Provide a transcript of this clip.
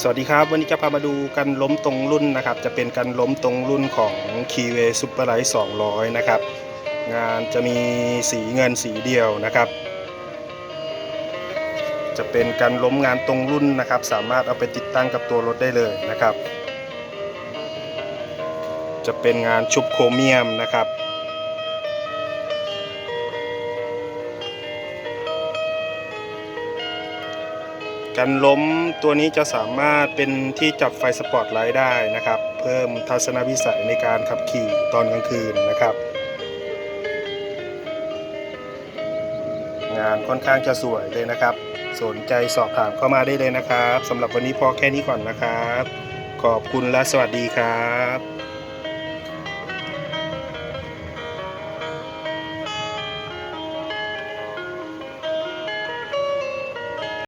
สวัสดีครับ วันนี้จะพามาดูกันล้มตรงรุ่นนะครับ จะเป็นการล้มตรงรุ่นของ k e y w a y Super Light 200 นะครับ งานจะมีสีเงินสีเดียวนะครับ จะเป็นการล้มงานตรงรุ่นนะครับ สามารถเอาไปติดตั้งกับตัวรถได้เลยนะครับ จะเป็นงานชุบโครเมียมนะครับ การล้มตัวนี้จะสามารถเป็นที่จับไฟสปอตไลท์ได้นะครับ เพิ่มทัศนวิสัยในการขับขี่ตอนกลางคืนนะครับ งานค่อนข้างจะสวยเลยนะครับ สนใจสอบถามเข้ามาได้เลยนะครับสำหรับวันนี้พอแค่นี้ก่อนนะครับ ขอบคุณและสวัสดีครับ